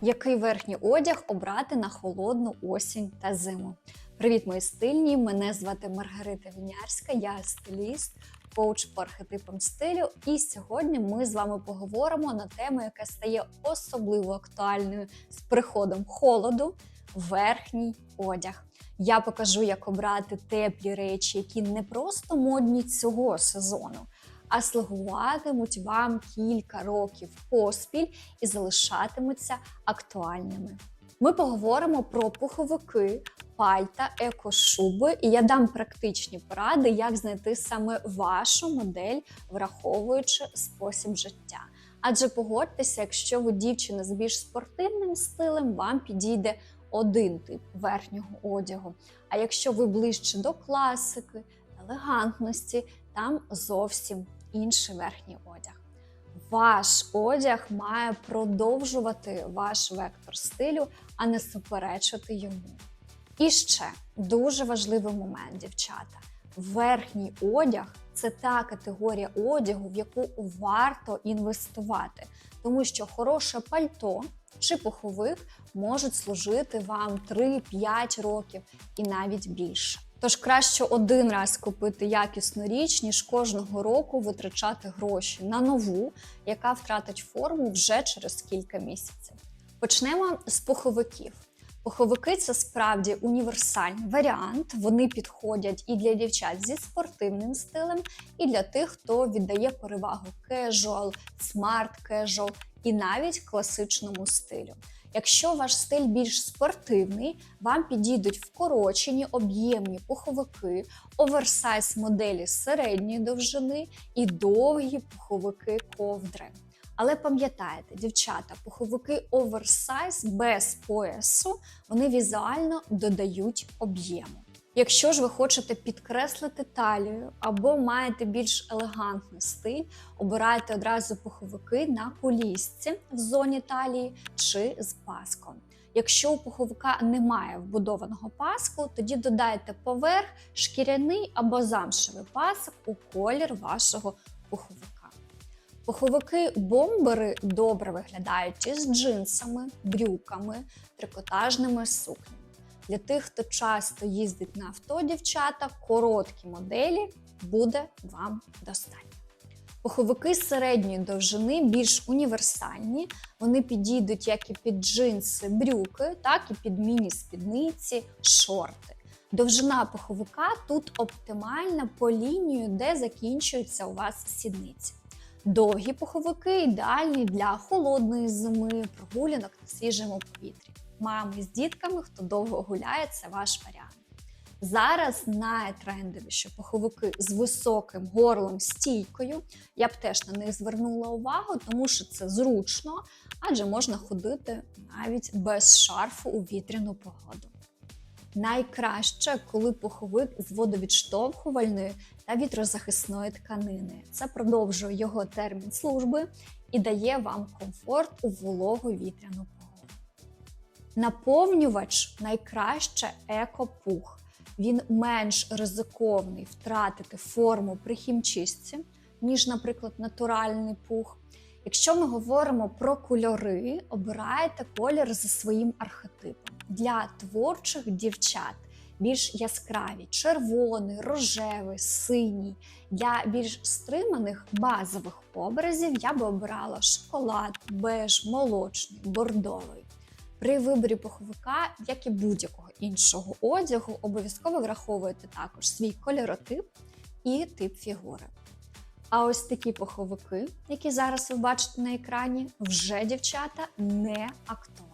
Який верхній одяг обрати на холодну осінь та зиму? Привіт, мої стильні! Мене звати Маргарита Вінярська, я стиліст, коуч по архетипам стилю. І сьогодні ми з вами поговоримо на тему, яка стає особливо актуальною з приходом холоду верхній одяг. Я покажу, як обрати теплі речі, які не просто модні цього сезону, а слугуватимуть вам кілька років поспіль і залишатимуться актуальними. Ми поговоримо про пуховики, пальта, екошуби, і я дам практичні поради, як знайти саме вашу модель, враховуючи спосіб життя. Адже погодьтеся, якщо ви дівчина з більш спортивним стилем, вам підійде один тип верхнього одягу. А якщо ви ближче до класики, елегантності, там зовсім інший верхній одяг. Ваш одяг має продовжувати ваш вектор стилю, а не суперечити йому. І ще дуже важливий момент, дівчата. Верхній одяг це та категорія одягу, в яку варто інвестувати, тому що хороше пальто чи пуховик можуть служити вам 3-5 років і навіть більше. Тож краще один раз купити якісну річ, ніж кожного року витрачати гроші на нову, яка втратить форму вже через кілька місяців. Почнемо з пуховиків. Пуховики це справді універсальний варіант. Вони підходять і для дівчат зі спортивним стилем, і для тих, хто віддає перевагу кежуал, смарт кежуал і навіть класичному стилю. Якщо ваш стиль більш спортивний, вам підійдуть вкорочені об'ємні пуховики, оверсайз моделі середньої довжини і довгі пуховики ковдри. Але пам'ятайте, дівчата, пуховики оверсайз без поясу вони візуально додають об'єму. Якщо ж ви хочете підкреслити талію або маєте більш елегантний стиль, обирайте одразу пуховики на колісці в зоні талії чи з паском. Якщо у пуховика немає вбудованого паску, тоді додайте поверх шкіряний або замшевий пасок у колір вашого пуховика. Пуховики бомбери добре виглядають із джинсами, брюками, трикотажними сукнями. Для тих, хто часто їздить на авто, дівчата, короткі моделі буде вам достатньо. Пуховики середньої довжини більш універсальні, вони підійдуть як і під джинси, брюки, так і під міні-спідниці, шорти. Довжина пуховика тут оптимальна по лінію, де закінчується у вас сідниці. Довгі пуховики ідеальні для холодної зими, прогулянок на свіжому повітрі. Мами з дітками, хто довго гуляє, це ваш варіант. Зараз найтрендовіші пуховики з високим горлом стійкою. Я б теж на них звернула увагу, тому що це зручно, адже можна ходити навіть без шарфу у вітряну погоду. Найкраще, коли пуховик з водовідштовхувальної та вітрозахисної тканини. Це продовжує його термін служби і дає вам комфорт у вологу вітряну погоду. Наповнювач найкраще екопух. Він менш ризиковний втратити форму при хімчистці, ніж, наприклад, натуральний пух. Якщо ми говоримо про кольори, обирайте колір за своїм архетипом. Для творчих дівчат більш яскраві червоний, рожевий, синій. Для більш стриманих базових образів я би обирала шоколад, беж, молочний, бордовий. При виборі пуховика, як і будь-якого іншого одягу, обов'язково враховуйте також свій кольоротип і тип фігури. А ось такі пуховики, які зараз ви бачите на екрані, вже дівчата не актуальні.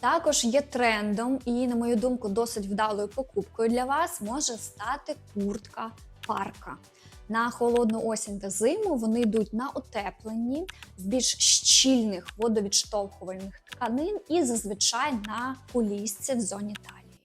Також є трендом і, на мою думку, досить вдалою покупкою для вас може стати куртка парка. На холодну осінь та зиму вони йдуть на утепленні з більш щільних водовідштовхувальних тканин і зазвичай на кулісці в зоні талії.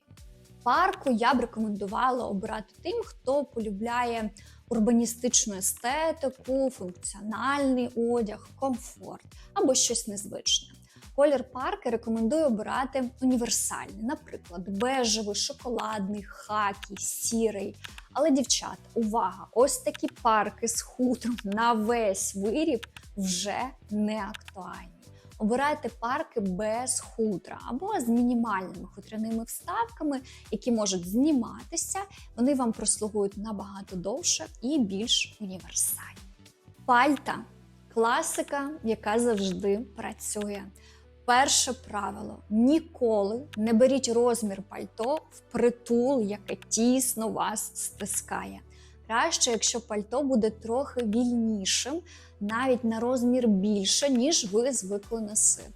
Парку я б рекомендувала обирати тим, хто полюбляє урбаністичну естетику, функціональний одяг, комфорт або щось незвичне. Колір парки рекомендую обирати універсальний, наприклад, бежевий, шоколадний, хакі, сірий. Але, дівчата, увага! Ось такі парки з хутром на весь виріб вже не актуальні. Обирайте парки без хутра або з мінімальними хутряними вставками, які можуть зніматися. Вони вам прослугують набагато довше і більш універсальні. Пальта класика, яка завжди працює. Перше правило: ніколи не беріть розмір пальто в притул, яке тісно вас стискає. Краще, якщо пальто буде трохи вільнішим, навіть на розмір більше, ніж ви звикли носити.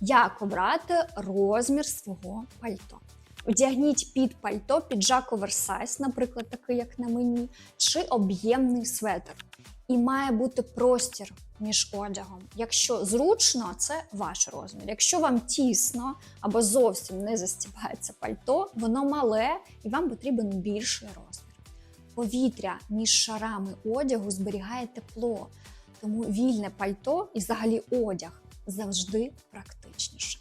Як обрати розмір свого пальто? Одягніть під пальто піджак оверсайз, наприклад, такий, як на мені, чи об'ємний светр. І має бути простір між одягом. Якщо зручно, це ваш розмір. Якщо вам тісно або зовсім не застібається пальто, воно мале і вам потрібен більший розмір. Повітря між шарами одягу зберігає тепло, тому вільне пальто і взагалі одяг завжди практичніше.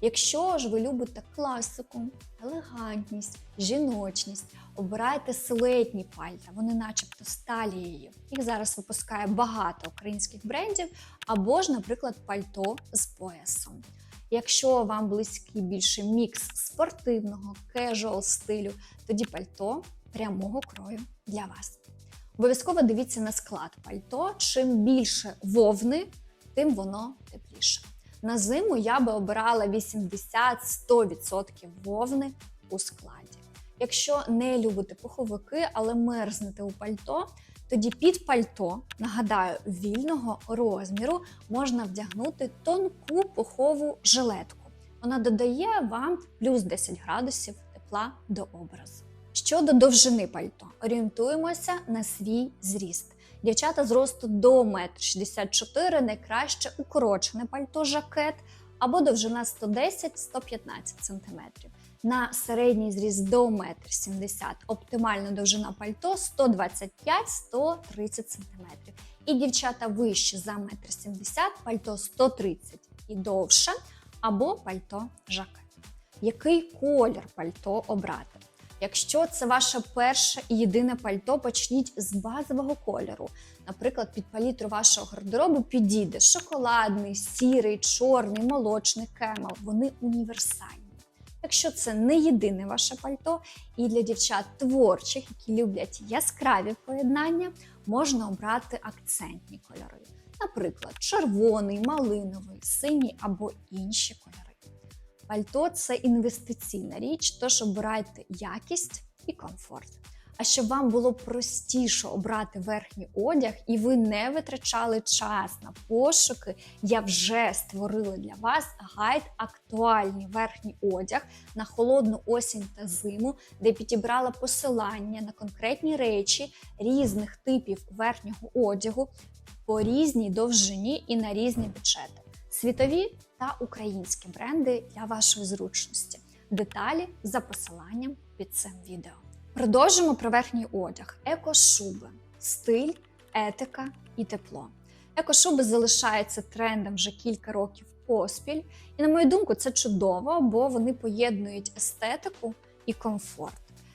Якщо ж ви любите класику, елегантність, жіночність, обирайте силуетні пальта, вони начебто з талією. Їх зараз випускає багато українських брендів, або ж, наприклад, пальто з поясом. Якщо вам близький більше мікс спортивного, кежуал стилю, тоді пальто прямого крою для вас. Обов'язково дивіться на склад пальто. Чим більше вовни, тим воно тепліше. На зиму я би обирала 80-100% вовни у складі. Якщо не любите пуховики, але мерзнете у пальто, тоді під пальто, нагадаю, вільного розміру можна вдягнути тонку пухову жилетку. Вона додає вам плюс 10 градусів тепла до образу. Щодо довжини пальто, орієнтуємося на свій зріст. Дівчата з росту до 1,64 м найкраще укорочене пальто жакет або довжина 110-115 см. На середній зріст до 1,70 м оптимальна довжина пальто 125-130 см. І дівчата вищі за 1,70 м пальто 130 і довше, або пальто жакет. Який колір пальто обрати? Якщо це ваше перше і єдине пальто, почніть з базового кольору. Наприклад, під палітру вашого гардеробу підійде шоколадний, сірий, чорний, молочний кемел. Вони універсальні. Якщо це не єдине ваше пальто, і для дівчат творчих, які люблять яскраві поєднання, можна обрати акцентні кольори. Наприклад, червоний, малиновий, синій або інші кольори. Пальто це інвестиційна річ, тож обирайте якість і комфорт. А щоб вам було простіше обрати верхній одяг і ви не витрачали час на пошуки, я вже створила для вас гайд актуальний верхній одяг на холодну осінь та зиму, де підібрала посилання на конкретні речі різних типів верхнього одягу по різній довжині і на різні бюджети. Світові та українські бренди для вашої зручності. Деталі за посиланням під цим відео. Продовжимо про верхній одяг: екошуби, стиль, етика і тепло. Екошуби залишаються трендом вже кілька років поспіль, і, на мою думку, це чудово, бо вони поєднують естетику і комфорт.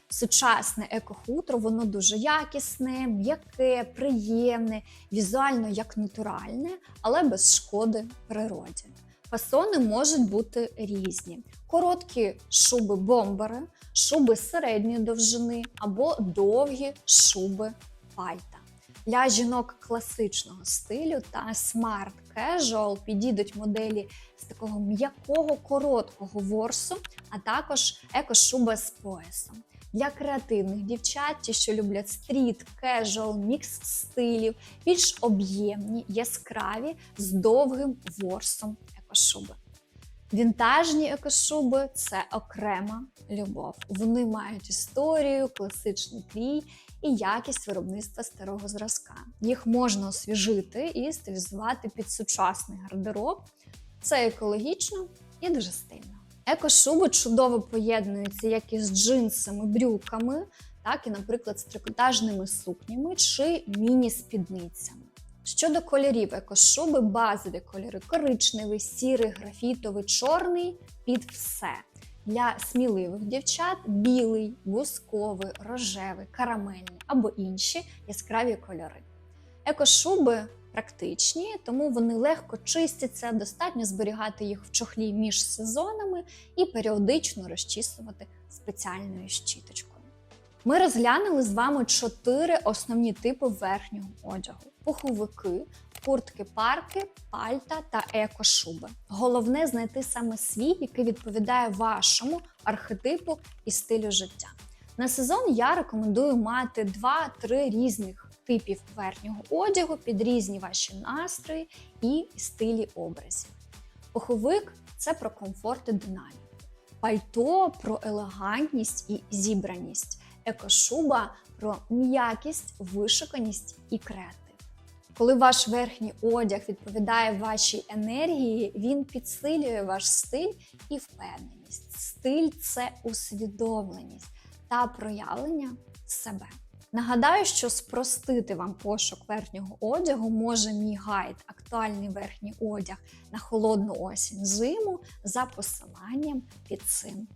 Сучасне екохутро, воно дуже якісне, м'яке, приємне, візуально як натуральне, але без шкоди природі. Фасони можуть бути різні: короткі шуби-бомбери, шуби середньої довжини або довгі шуби пальта. Для жінок класичного стилю та smart casual підійдуть моделі з такого м'якого короткого ворсу, а також екошуба з поясом. Для креативних дівчат, ті, що люблять стріт, кежуал, мікс стилів, більш об'ємні, яскраві з довгим ворсом екошуби. Вінтажні екошуби це окрема любов. Вони мають історію, класичний крій і якість виробництва старого зразка. Їх можна освіжити і стилізувати під сучасний гардероб. Це екологічно і дуже стильно. Екошуби чудово поєднуються як із джинсами, брюками, так і, наприклад, з трикотажними сукнями чи міні-спідницями. Щодо кольорів екошуби, базові кольори коричневий, сірий, графітовий, чорний під все. Для сміливих дівчат білий, бусковий, рожевий, карамельний або інші яскраві кольори. Екошуби практичні, тому вони легко чистяться, достатньо зберігати їх в чохлі між сезонами і періодично розчісувати спеціальною щіточкою. Ми розглянули з вами чотири основні типи верхнього одягу: пуховики, куртки парки, пальта та екошуби. Головне знайти саме свій, який відповідає вашому архетипу і стилю життя. На сезон я рекомендую мати 2-3 різних типів верхнього одягу під різні ваші настрої і стилі образів. Пуховик це про комфорт і динаміку. Пальто про елегантність і зібраність, екошуба про м'якість, вишуканість і креатив. Коли ваш верхній одяг відповідає вашій енергії, він підсилює ваш стиль і впевненість. Стиль це усвідомленість та проявлення себе. Нагадаю, що спростити вам пошук верхнього одягу може мій гайд Актуальний верхній одяг на холодну осінь зиму за посиланням під цим.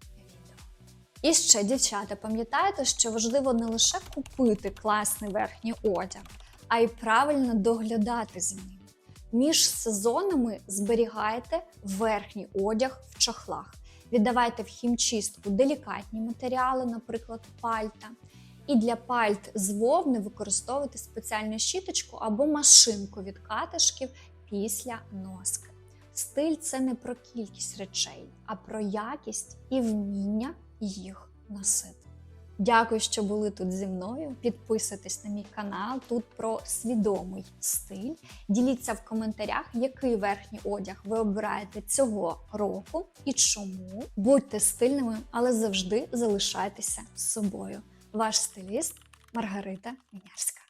І ще, дівчата, пам'ятайте, що важливо не лише купити класний верхній одяг, а й правильно доглядати за ним. Між сезонами зберігайте верхній одяг в чохлах. Віддавайте в хімчистку делікатні матеріали, наприклад, пальта. І для пальт з вовни використовуйте спеціальну щіточку або машинку від катишків після носки. Стиль це не про кількість речей, а про якість і вміння їх носити. Дякую, що були тут зі мною. Підписуйтесь на мій канал. Тут про свідомий стиль. Діліться в коментарях, який верхній одяг ви обираєте цього року і чому. Будьте стильними, але завжди залишайтеся собою. Ваш стиліст Маргарита Мінярська.